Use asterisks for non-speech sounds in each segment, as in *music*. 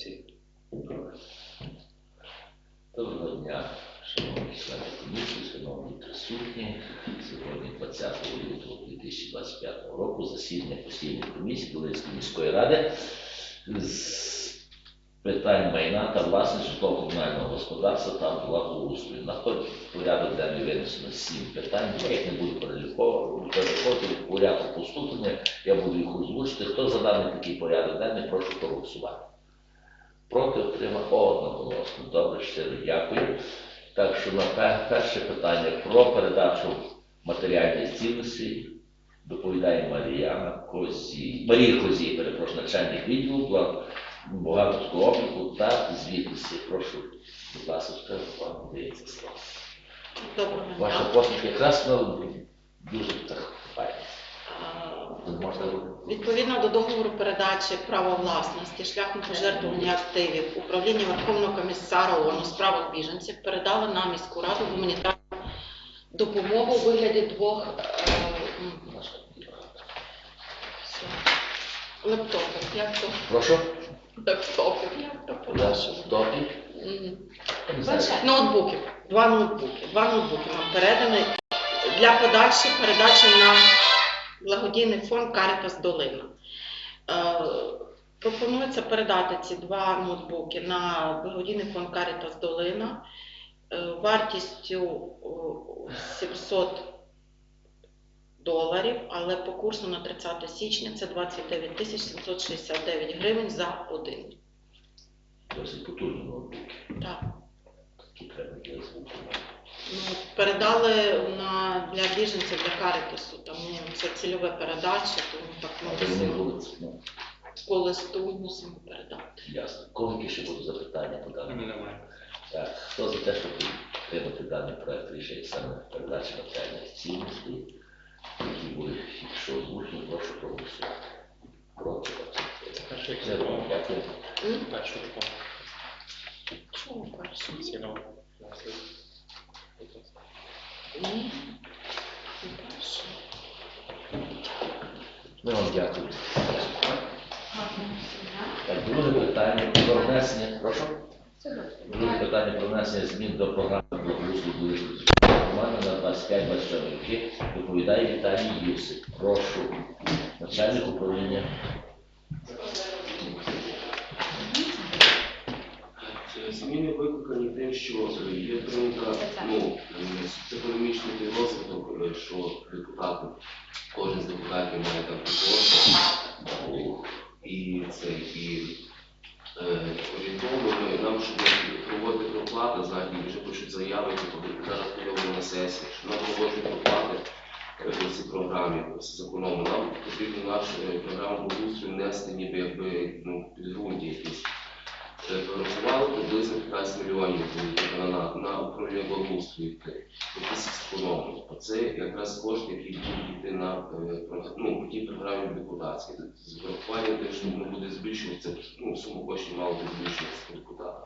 комісії. Доброго дня, шановні члени комісії, шановні присутні. Сьогодні 20 лютого 2025 року засідання постійної комісії Долинської міської ради з питань майна та власності житлово-комунального господарства та благоустрою. На порядок денний винесено сім питань. Я їх не буду в порядок поступлення. Я буду їх озвучити. Хто за даний такий порядок денний, прошу проголосувати. Проти отримав одноголосно. Добре, щиро дякую. Так що на перше питання про передачу матеріальних цінностей доповідає Маріяна Козі. Марія Козі, перепрошую, начальник відділу бухгалтерського обліку та звітності. Прошу, будь ласка, вам дається слово. Ваша посмішка якраз дуже так Відповідно до договору передачі права власності шляхом пожертвування активів управління Верховного комісара ООН у справах біженців передали на міську раду гуманітарну допомогу у вигляді двох е, лептопів. Як то Прошу, лептопів? Як то по-нашому? в. Мгм. Ноутбуків. Два ноутбуки. Два ноутбуки нам передані для подальшої передачі на благодійний фонд Карітас Долина. Е, пропонується передати ці два ноутбуки на благодійний фонд Карітас Долина е, вартістю 700 доларів, але по курсу на 30 січня це 29 тисяч 769 гривень за один. Досить потужні ноутбуки. Так. Такі треба для звуку. Ну, передали на для біженців для Карітасу. Там ну, це цільове передача, тому так ми мусимо по листу мусимо передати. ясно. Які ще будуть запитання по даному? Немає. Так, хто за те, щоб підтримати даний проект рішення саме передачі матеріальних цінностей, які були озвучені, прошу проголосувати. Проти Перший Це дякую. Допомог. Чому перше. Ми вам дякуємо. Друге питання про внесення. Прошу. Друге питання про внесення змін до програми благоустрою Булишкої громади на 25-27 роки доповідає Віталій Юсик. Прошу. Начальник управління. Зміни викликані тим, що є прийнята ну, соціально-економічний розвиток, е, що депутати, кожен з депутатів має там приходити. І це і е, нам, щоб проводити проплати задні, вже пишуть заяви, які зараз подали на сесії, що нам проводять проплати е, по цій програмі з законом. Нам потрібно нашу е, програму благоустрою внести ніби якби ну, підґрунті якісь. Порахували приблизно 15 мільйонів на, на, на управління благоустрою. Якісь економії. Оце якраз кошти, які будуть йти на е, ну, по тій програмі депутатській. З врахуванням тим, що воно буде збільшуватися, ну, сума коштів мало буде збільшуватися по депутатам.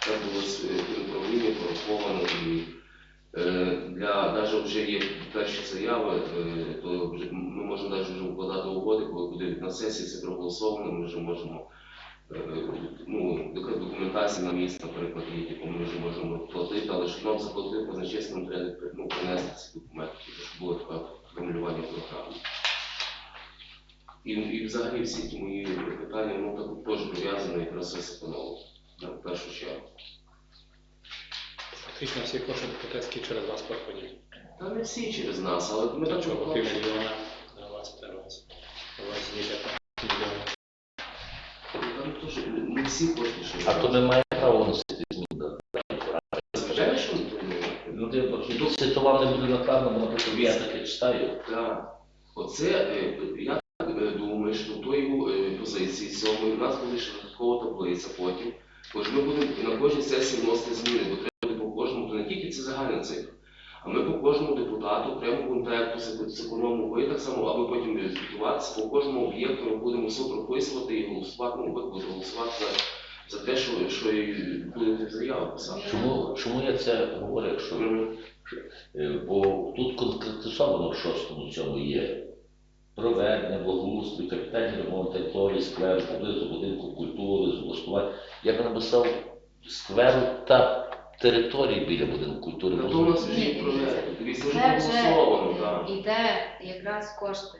Це було е, управління пораховано і е, для навіть вже є перші заяви, то ми можемо навіть вже укладати угоди, коли буде на сесії це проголосовано, ми вже можемо ну, яка документація на місце, наприклад, яку ми вже можемо платити, але щоб нам заплатити, значить нам треба ну, принести ці документи, щоб було таке формулювання програми. І, і взагалі всі ті мої питання, ну так теж пов'язані якраз з економікою, в першу чергу. Фактично всі кошти депутатські через вас проходять. Та не всі через нас, але ми так Чого чого півмільйона на вас перевез. У вас є 15 мільйонів. Там теж не всі кошти, що А то ми маємо право вносити зміни до даної що Ну, ти тут це то вам не буде накладно, бо наприклад, я таке читаю. Так. Оце, е, я так е, думаю, що в тої е, позиції сьомої у нас буде ще додаткова таблиця потім. Бо ж ми будемо на кожній сесії вносити зміни, бо треба буде по кожному, то не тільки це загальна цифра. А ми по кожному депутату прямо контакту з з економом ви так само, аби потім звітуватися, по кожному об'єкту ми будемо все прописувати і голосувати, ну, ви голосувати за, за те, що, що і будете заяву писати. Чому, чому я це говорю, якщо. Е, Бо тут конкретизовано в шостому цьому є проведення, благоустрою, капітальний ремонт території, поблизу будинку культури, з. Я би написав скверу та території біля будинку культури. На то у нас проект. Дивіться, вже Це вже проголосовано, так. е, йде якраз кошти.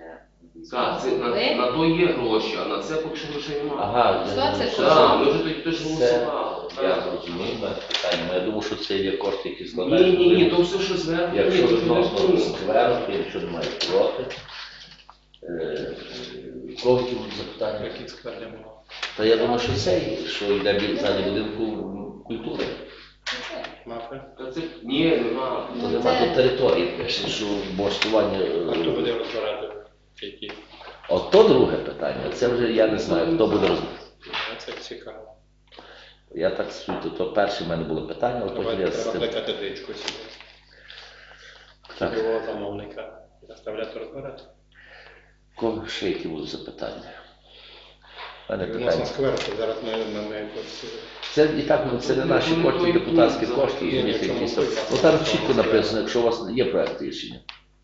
Так, це на, на то є гроші, а на це поки що грошей немає. Ага, я Що думаю, це Так, ми вже тоді теж Це- голосували. Я так. зрозумів, питання. Ну, Я думав, що це є кошти, які Ні, складають. ні, ні, то все, що зверху, Якщо відносно скверу, якщо немає проти. Е, Кого які будуть запитання? Та я думаю, що це, що йде біля залі будинку культури. Мафи? Це ні, нема. То Ну, нема тут території, пише, що влаштування. е, А хто буде розбирати? Які? От то друге питання. Це вже я не знаю, хто буде роз... А Це цікаво. Я так суто, то перше в мене було питання, але потім я з треба тим. плекати дичку сюди. Так. Цільового замовника. Заставляти розбирати. Кого ще які будуть запитання? У Відносно питання. скверу, зараз ми на неї тут Це і так ну, це не наші кошти, депутатські кошти, розумієте, якісь там. Ну там чітко написано, якщо у вас є проект рішення.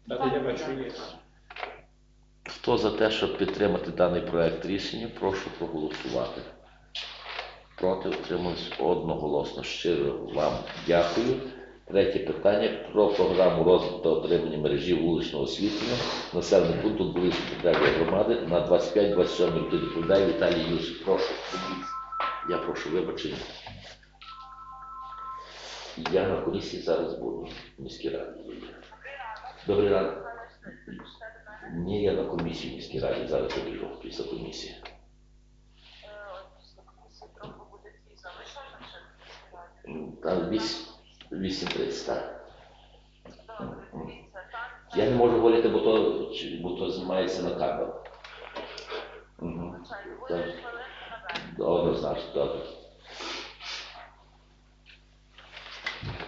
Та я бачу є. Хто за те, щоб підтримати даний проект рішення, прошу проголосувати. Проти утримались одноголосно. Щиро вам дякую. Третє питання про програму розвитку та отримання мережі вуличного освітлення населених пункту Буївської територіальної громади на 25-27 років відповідає Віталій Юсич. Прошу. Я прошу вибачення. Я на комісії зараз буду в міській раді. Добрий ранок. Ні, я на комісії в міській раді, зараз я біжу після комісії. Там вісім. 8300. Я не можу говорити, бо то, бо то знімається на камеру. Угу. Так. Добре.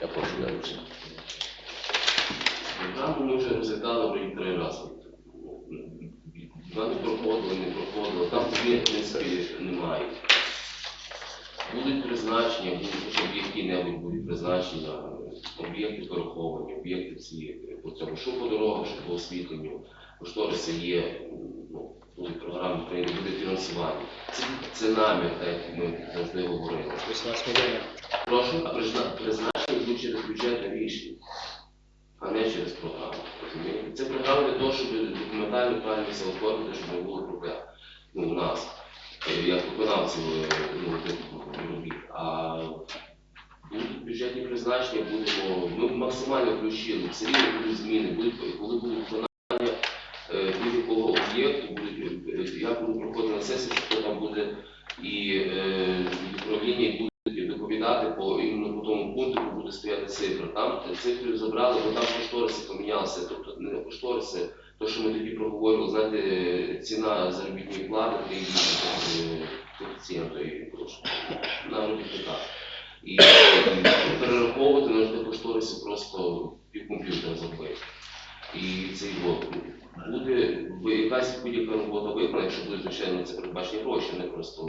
Я прошу доручення. Ну, там ми вже розглядали їх три рази. Вона не проходила, не проходила. Там тобі, в принципі, немає. Будуть призначення, будуть які-небудь будуть призначення, об'єкти пораховані, об'єкти ці по цьому, що по дорогах, що по освітленню, кошториси є, ну, будуть програми України, буде фінансування. Це, це намір, так як ми завжди говорили. 18 мільйонів. Прошу, а призна- призначення йдуть через бюджетне рішення, а не через програму. розумієте? Це програма для того, щоб документально правильно все оформити, щоб не було проблем ну, у нас, е, як виконавців е, ну, тих робіт. А бюджетні призначення, будемо, ми максимально включили, все рівно будуть зміни, коли буде виконання е, будь-якого об'єкту, будуть, е, я буду проходити на сесії, що там буде і е, і будуть доповідати по іменно по тому пункту, де буде стояти цифра. Там цифри забрали, бо там кошториси помінялися. Тобто не кошториси, то, що ми тоді проговорювали, знаєте, ціна заробітної плати е, і прошу на робітника. І перераховувати на кошториси просто пів комп'ютера забити. І цей от буде якась будь-яка робота виконана, якщо буде звичайно це передбачені гроші, не просто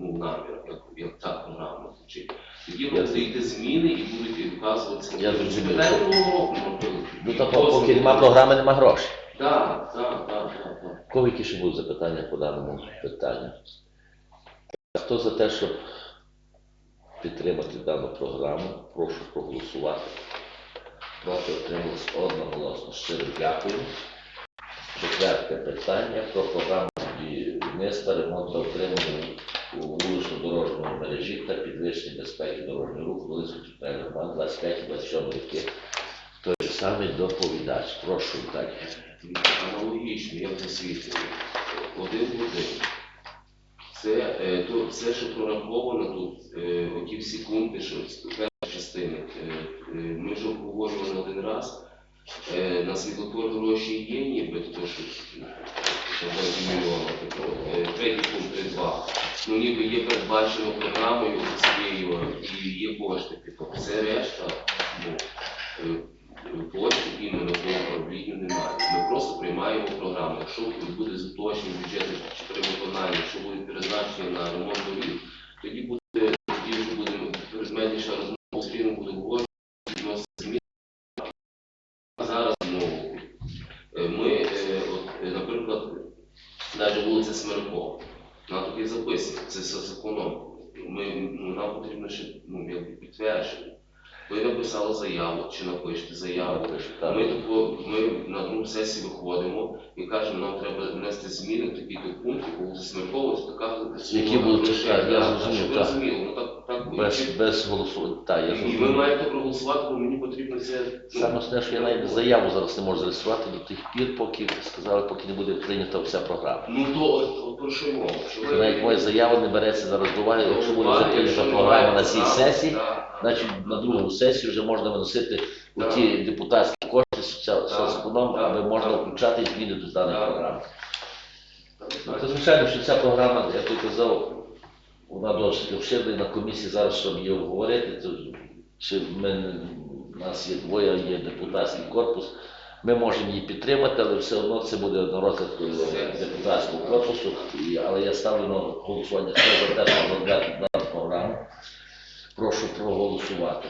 ну, намір, як, як ця програма звучить. Тоді Я будуть йти зміни і будуть вказуватися. Я зрозумів. Питання нового року можливо. Ну то поки немає програми, нема грошей. Так, так, так, так, так. Кого які ще будуть запитання по даному питанню? Хто за те, щоб підтримати дану програму, прошу проголосувати. Проти отрималось одноголосно. Щиро дякую. Четверте питання про програму будівництва, ремонту отримання у вулично-дорожньої мережі та підвищення безпеки дорожнього руху Волинської територіальної громади 25-27 роки. Той же самий доповідач. Прошу, Віталій. Аналогічно, як з освітленням. Один в один. Це е, то, все, що прораховано тут, всі пункти, що з першої частини. Е, е, ми вже обговорювали один раз. Е, на світлофор гроші є, ніби то, що третій пункт 2. Ну, ніби є передбачено програмою цією і є кошти. Тобто, все решта, ну, коштів іменно по управлінню немає. Ми просто приймаємо програму. Якщо буде заточені бюджети чи при виконанні, якщо буде призначені на ремонт доріг, тоді буде спільно буде ну, е, е, е, наприклад, вулиця Смиркова. Вона тут є записана, це все законом. Ну, нам потрібно ще ну, підтвердження. Ви написали заяву чи напишете заяву. Ми, ми на другу сесію виходимо і кажемо, нам треба внести зміни в такий-то пункт, бо вулиця Смиркова це Які будуть грошей. чекати, я зрозумів, так. розуміли, ну так, так Без, без голосування. Так, я і ви зрозумів. маєте проголосувати, бо мені потрібно це. ну, Саме основне, що я навіть заяву зараз не можу зареєструвати до тих пір, поки сказали, поки не буде прийнята вся програма. Ну то от, от про що й мова? Що ви- Навіть моя заява не береться зараз до уваги, якщо буде Уваги, якщо програма немає на цій програми, сесії, так, значить на другу сесію вже можна виносити у ті депутатські кошти соцеконом, аби можна включати зміни до даної програми. Ну, то звичайно, що ця програма, я тобі казав, вона досить обширна і на комісії зараз, щоб її обговорити, то чи ми, у нас є двоє, є депутатський корпус, ми можемо її підтримати, але все одно це буде на розгляд е, депутатського корпусу. Але я ставлю на голосування за те, розглянути дану програму. Прошу проголосувати.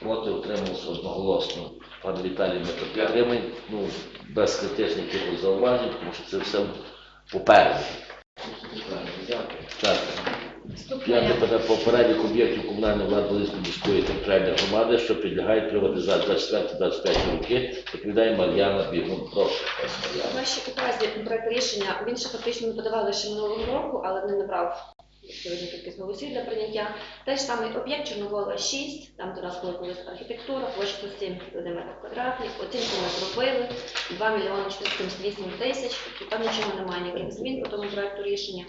Проти утримався одноголосно. Пан Віталій, ми тут ну, без критичних якихось зауважень, тому що це все попереду. Так. П'яте про перелік об'єктів комунальної влади Волинської міської територіальної громади, що підлягають приватизації 24-25 роки, відповідає Мар'яна Бігун. Прошу, Мар'яна. нашій указі проект рішення він ще фактично ми подавали ще минулого року, але не набрав відповідну кількість голосів для прийняття. Теж самий об'єкт Чорновола 6, там до нас була колись архітектура, площа 107 метрів квадратних, оцінку ми зробили 2 мільйони 478 тисяч, тобто там нічого немає ніяких змін по тому проекту рішення.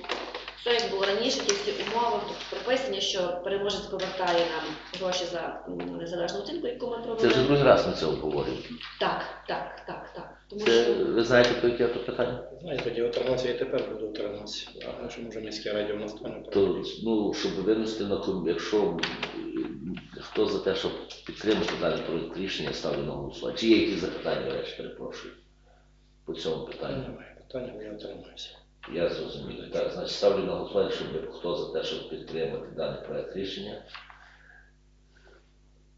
Все як було раніше, ті всі умови тут прописані, що переможець повертає нам гроші за м, незалежну оцінку, яку ми Це провели. вже другий раз ми це обговорюємо. Так, так, так, так. Тому Це, що ви знаєте, про яке то питання? Знаю, тоді отримався і тепер буду отримався. А може, може міське радіо у нас то не То, ну, щоб винести на комісію, якщо м, хто за те, щоб підтримати дане проект рішення, ставлю на голосування. Чи є якісь запитання, речі, перепрошую, по цьому питанню? Немає питання, бо я отримався. Я зрозумів. Так, значить, ставлю на голосування, щоб хто за те, щоб підтримати даний проект рішення.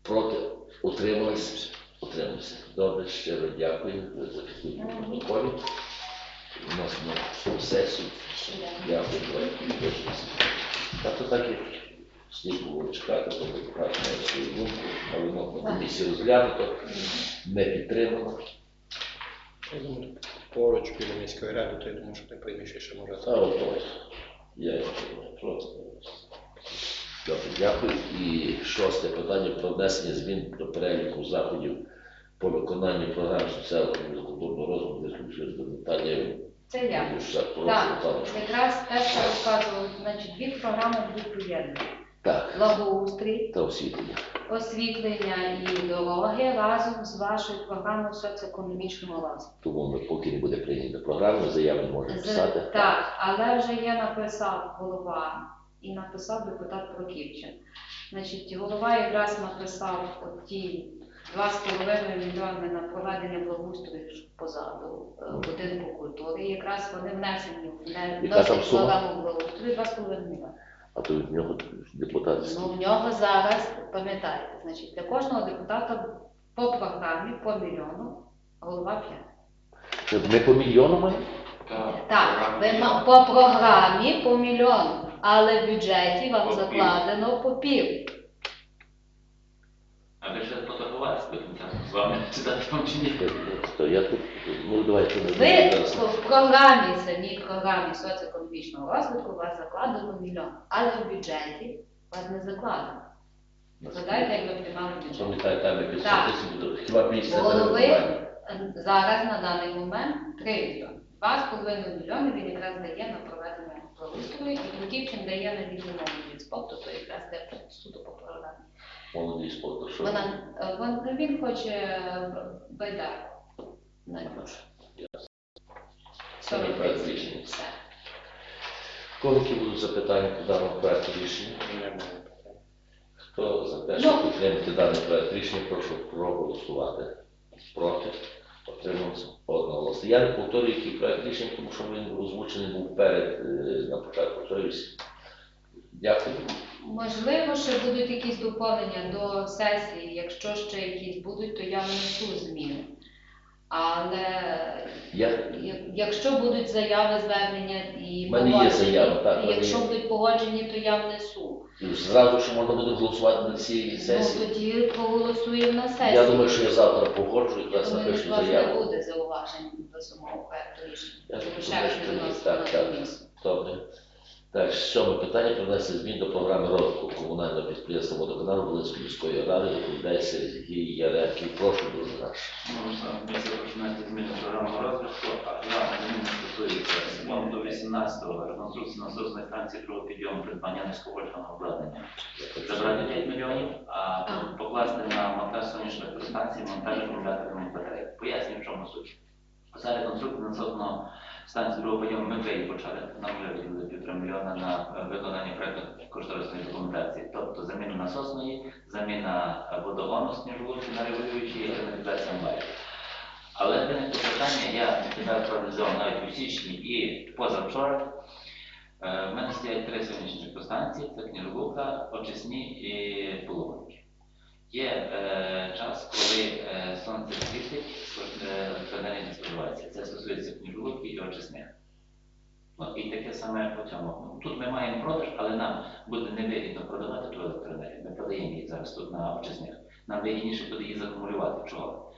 Проти утримались? Утримався. Добре, щиро дякую за підтримку протоколі. У нас на сесію. Дякую. Так, то так і слід було чекати, то має свою думку, але воно на комісії розглянуто, не підтримано. Поруч біля міської ради, то я думаю, що не прийміше ще може. Та от ось. Я проти. Добре, дякую. І шосте питання про внесення змін до переліку заходів по виконанню програми соціального та культурного розвитку висловлюючи до Наталії Це я. Так, якраз те, що розказували, значить, дві програми будуть поєднані. Так, Благоустрій, та освітлення. освітлення і дороги разом з вашою програмою соціоекономічного розвитку. Тому ми поки не буде прийнята програма, ми заяви не можемо писати. Так, але вже є написав голова і написав депутат Проківчин. Значить, голова якраз написав ті 2,5 мільйони на проведення благоустрою позаду е, будинку культури. Якраз вони внесені в не Яка там вносять сума? програму благоустрою 2,5 мільйони. А то від нього депутат. Ну, в нього зараз, пам'ятаєте, значить, для кожного депутата по програмі по мільйону, голова 5. Ми по мільйону маємо? Так, ви ма- по програмі по мільйону, але в бюджеті вам По пів. закладено по пів. А ви ще фотографуватися з вами *laughs* читати вам чи ні? Я тут, ну давайте не Ви зараз. в програмі, самій програмі соціоекономічного розвитку у вас закладено мільйон, але в бюджеті у вас не закладено. Згадайте, як ви приймали бюджет. Так. Голови зараз на даний момент 3 мільйони. 2,5 мільйони він якраз дає на проведення благоустрою, і Крутівчин дає на відмову від спорту, то якраз де суду по програмі. Молодий спорт, що? Вона, е, він хоче е, байдарку. на нього. Це не 40 проект тисяч. рішення. Все. Кого які будуть запитання по даному проекту рішення? Хто за те, щоб Ну. підтримати даний проект рішення, прошу проголосувати. Проти? Отримався одноголосно. Я не повторюю, який проект рішення, тому що він озвучений був перед е, на початку. Дякую. Можливо, ще будуть якісь доповнення до сесії. Якщо ще якісь будуть, то я внесу зміни. Але Я, Якщо будуть заяви, звернення і мене є заява, так, і якщо є. будуть погоджені, то я внесу. зразу ж можна буде голосувати на цій Ну сесії. тоді проголосуємо на сесії. Я думаю, що я завтра погоджу, Я якраз думаю, напишу що у вас не заяву. буде зауважень до самого проекту рішення. Я Тому думаю, ще раз що ні. виносимо Так, на так. комісію. Добре. Так, сьоме питання про внесення змін до програми розвитку комунального підприємства водоканалу Волинської міської ради доповідає Сергій Яремкий. Прошу дуже наш. Комісія починається зміни програми розвитку, а програма зміни стосується ремонту 18-го реконструкції насосної станції другого підйому придбання низьковольтного обладнання. Забрати 5 мільйонів, а покласти на монтаж сонячної електростанції, монтаж акумуляторної батареї. Пояснюю, в чому суть. За реконструкцію насосного станції другого вже її почали, нам виділили півтора мільйона на виконання проекту кошторисної документації. Тобто заміна насосної, заміна водогону сніжової на регулюючій герметизація амбарів. Але виникло питання, я тебе проаналізував навіть у січні і позавчора. В мене стоять три сонячні електростанції, це Кніжолука, очисні і половинки. Є е, час, коли е, сонце світить, е, електроенергія не споживається. Це стосується Очисних. Ну, і таке саме по цьому. Ну, Тут ми маємо продаж, але нам буде невигідно продавати ту електроенергію. Ми продаємо її зараз тут на очисних. Нам вигідніше буде її закумулювати. Чого?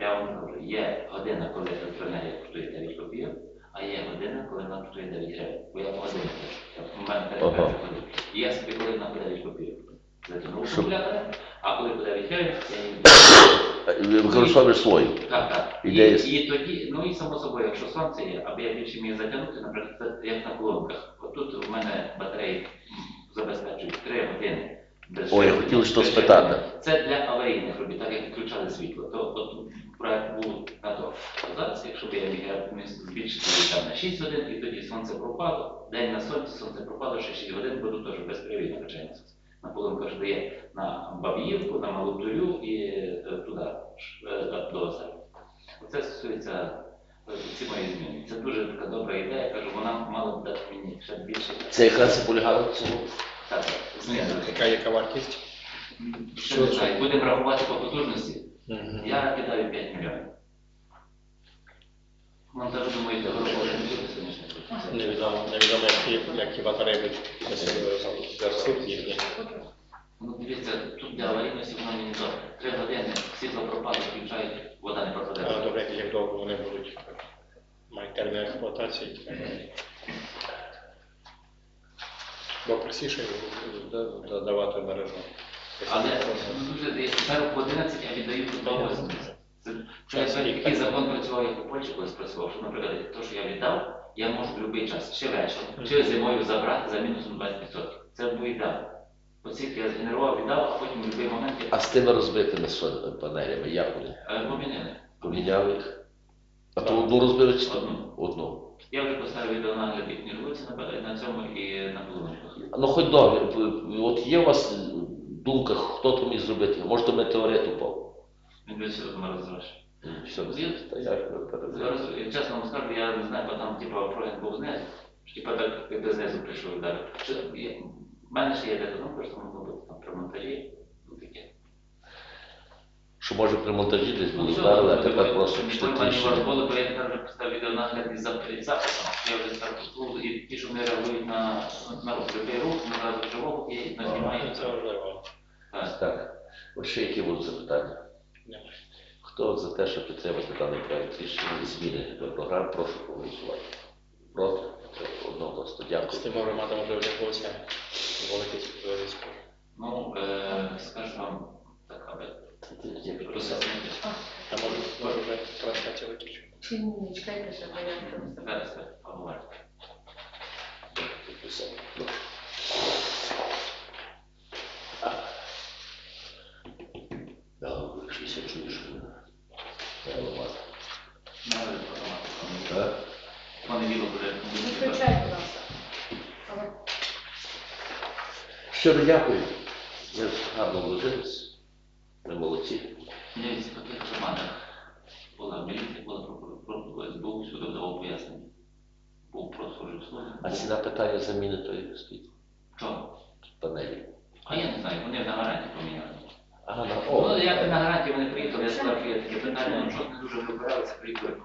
Я вам кажу, є година, коли електроенергія коштує 9 копійок, а є година, коли вона коштує 9 гривень. Бо я по годині теж. Я в Ага. перед ходив. І я собі коли вона по 9 копійок. Затягнув а коли 9 гривень, я її Е, Використовуєш так, так. І, Ідея. і тоді, ну і само собою, якщо сонце є, аби я більше міг затягнути, наприклад, як на колонках. Отут у мене батареї м, забезпечують 3 години. без Ой, я живлення, хотів що без спитати. Це для аварійних робіт, так як відключали світло. То от проект був на то. А зараз, якщо б я міг я міг збільшити її там на 6 годин, і тоді сонце пропало, день на сонці, сонце пропало, ще 6 годин, буду теж безперервно качання сонця. На полонка ж дає на Бабіївку, на Малутурю і е, туди, ж, е, до Озера. Це стосується е, ці мої зміни. Це дуже така добра ідея, кажу, вона мала б дати мені ще більше. Це якраз і полягало в цьому. Так, зміни. Яка яка вартість? Ще не знаю, будемо рахувати по потужності. Я кидаю 5 мільйонів. Монтажу, думаю, цього року вже не буде сонячних Невідомо, невідомо, які, які батареї будуть їхні. Ну, дивіться, тут для аварійності воно мені добре. Три години світло пропало, включають, вода не пропаде. А. Добре, як довго вони будуть мають термін експлуатації. Бо простіше додавати мережу. Але тепер в 11 я віддаю до 80. Це це такий так. закон працював, як у Польщі колись працював, що, наприклад, те, що я віддав, я можу в будь-який час, чи вечором, чи зимою забрати за мінусом 20%. Це був ідеал. Оскільки я згенерував, віддав, а потім в будь-який момент я А з тими розбитими панелями, як вони? е, поміняли. Поміняли їх? А то одну розбили чи Одну. одну? Я вже поставив відеонагляд їхній революції на, на цьому і на полуночках. Ну хоч добре, от є у вас думка, хто то міг зробити? Може, то метеорит упав? Він більше розмер розвиває. Все, та я ж. Зараз, я чесно вам скажу, я не знаю, бо там типа проект був знизу, типа так якби знизу прийшов і далі. Чи, я, в мене ще є деконом, просто можна бути там при монтажі. ну, таке. Що може при монтажі десь Ну, були все, вдарили, а ну, тепер просто пішли мені тріщини. розболи, бо я тепер вже поставив відеонагляд із зап- із записом. Я вже стартував, і ті, що не реагують на, на рух, рух, ми одразу тривогу і знімаємо. Це важливо. Так. Так, от ще які будуть запитання? Немає. Хто за те, щоб підтримати даний проект рішення зміни до програм, прошу проголосувати. Проти? Одноголосно. З Дякую. тим громада вже відбулося великий спеціаліст. Ну, е, скажу вам, так, аби роз'яснити. А може, може вже трансляція виключена? Чи ні, чекайте, що я Зараз це поговоримо. Да, щось я чую, що треба ламати. Навіть інформатика. Так? Понеділок вже Виключайте, будь ласка. Але Щиро дякую. Ви гарно вложились. Ви молодці. Дивіться, по тих громадах була міліція, була прокуратура, СБУ, сюди давав пояснення. Був просто вже службі. А ціна питання заміни тої скільки? Чого? Панелі. А я не знаю, вони на гарантії поміняли. Ага, на Ну, як на гарантії вони приїхали, я сказав, що є таке питання, ну, щось не дуже вибиралися, приїхали.